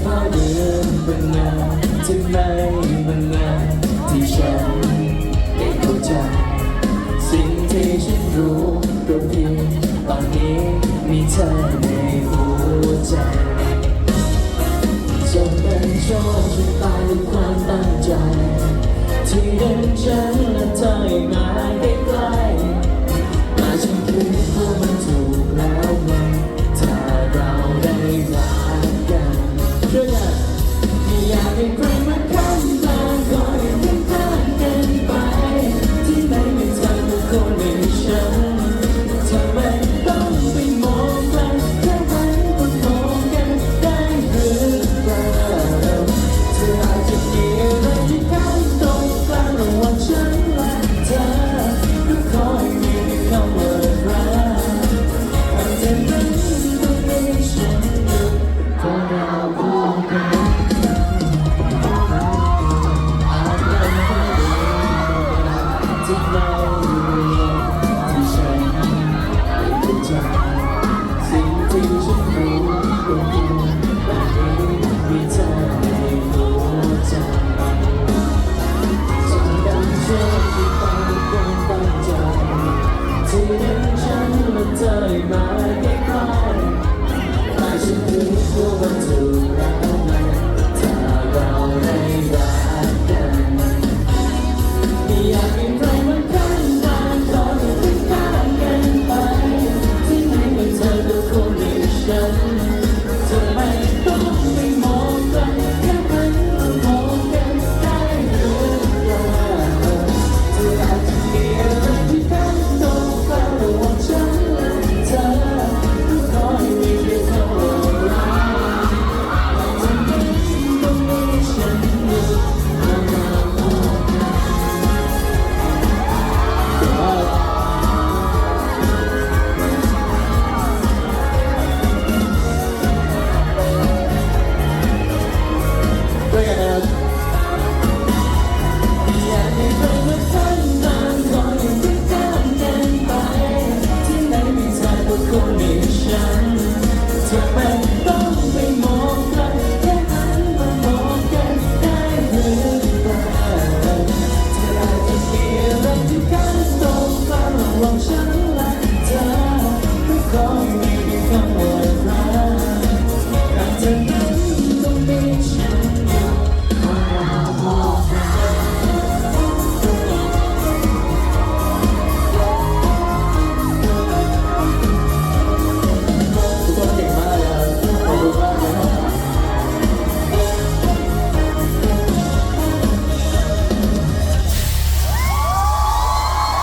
เพราะเดิมบันนาที่ไม่บันนาที่ฉันได้เข้าใจสิ่งที่ฉันรู้ก็เพียงตอนนี้มีเธอในหัวใจจะเป็นโชคชะตาด้วยความตั้งใจ ที่เดินฉันและเธอไม่ 我们走。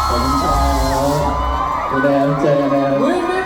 ขอบคุณครับเจอนแวเจอกันแล้